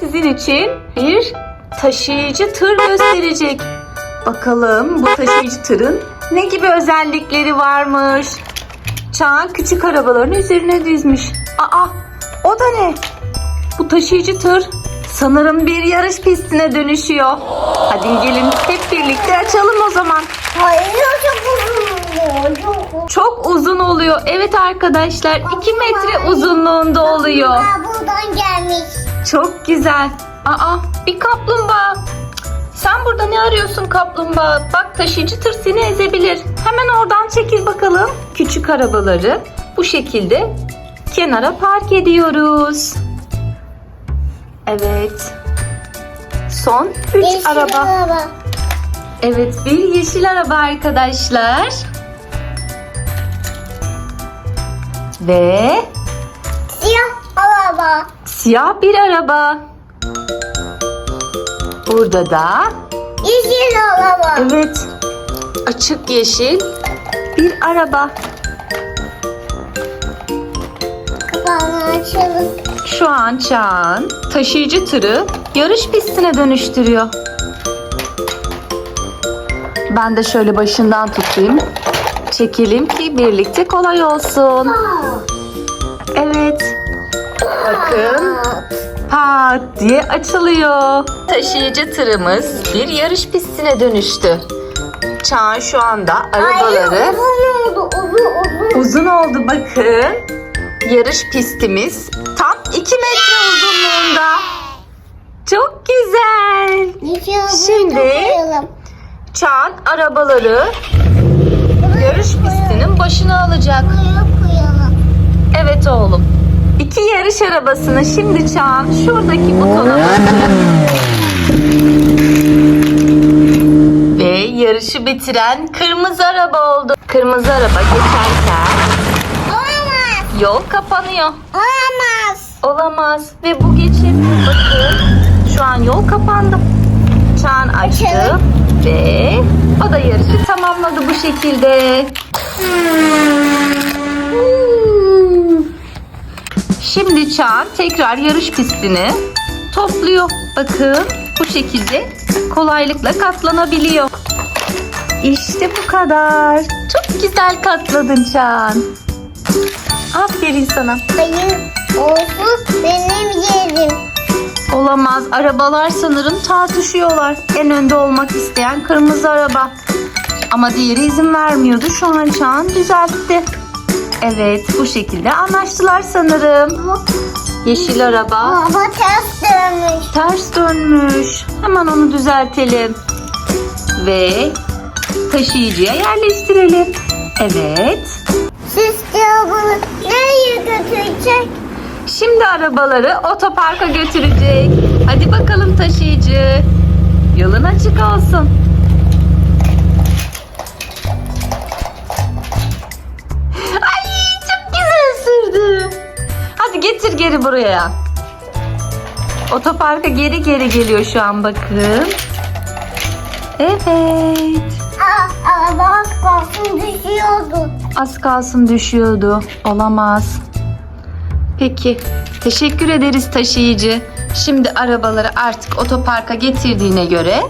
sizin için bir taşıyıcı tır gösterecek. Bakalım bu taşıyıcı tırın ne gibi özellikleri varmış. Çağan küçük arabaların üzerine dizmiş. Aa o da ne? Bu taşıyıcı tır sanırım bir yarış pistine dönüşüyor. Hadi gelin hep birlikte açalım o zaman. Hayır çok uzun oluyor. Çok uzun. Çok uzun oluyor. Evet arkadaşlar 2 metre uzunluğunda oluyor. Aa, buradan gelmiş. Çok güzel. Aa bir kaplumbağa. Sen burada ne arıyorsun kaplumbağa? Bak taşıyıcı tır seni ezebilir. Hemen oradan çekil bakalım. Küçük arabaları bu şekilde kenara park ediyoruz. Evet. Son 3 Yeşil araba. araba. Evet bir yeşil araba arkadaşlar. Ve. Siyah bir araba. Burada da Yeşil araba. evet açık yeşil bir araba. Kapağını açalım. Şu an Çağan taşıyıcı tırı yarış pistine dönüştürüyor. Ben de şöyle başından tutayım. Çekelim ki birlikte kolay olsun. Evet. Bakın pat diye açılıyor. Taşıyıcı tırımız bir yarış pistine dönüştü. Çağan şu anda arabaları Hayır, uzun oldu. Uzun uzun. uzun oldu bakın. Yarış pistimiz tam 2 metre uzunluğunda. Çok güzel. Şimdi-. Çağan arabaları yarış pistinin başına alacak. Evet oğlum. İki yarış arabasını şimdi Çağan şuradaki butona ve yarışı bitiren kırmızı araba oldu. Kırmızı araba geçerken Olamaz. yol kapanıyor. Olamaz. Olamaz ve bu geçemiyor. Bakın şu an yol kapandı. Çağan açtı Açalım. ve o da yarışı tamamladı bu şekilde. Hmm. Şimdi Çağan tekrar yarış pistini topluyor. Bakın bu şekilde kolaylıkla katlanabiliyor. İşte bu kadar. Çok güzel katladın Çağan. Aferin sana. Hayır. Olsun benim yerim. Olamaz. Arabalar sanırım tartışıyorlar. En önde olmak isteyen kırmızı araba. Ama diğeri izin vermiyordu. Şu an Çağan düzeltti. Evet bu şekilde anlaştılar sanırım. Yeşil araba Baba ters dönmüş. ters dönmüş. Hemen onu düzeltelim. Ve taşıyıcıya yerleştirelim. Evet. Siz cevabını nereye götürecek? Şimdi arabaları otoparka götürecek. Hadi bakalım taşıyıcı. Yolun açık olsun. Geri buraya. Otoparka geri geri geliyor şu an bakın. Evet. Aa, az kalsın düşüyordu. Az kalsın düşüyordu. Olamaz. Peki. Teşekkür ederiz taşıyıcı. Şimdi arabaları artık otoparka getirdiğine göre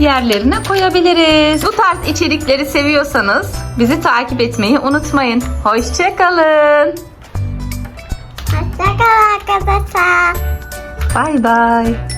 yerlerine koyabiliriz. Bu tarz içerikleri seviyorsanız bizi takip etmeyi unutmayın. Hoşçakalın. Hoşçakal arkadaşlar. Bay bay.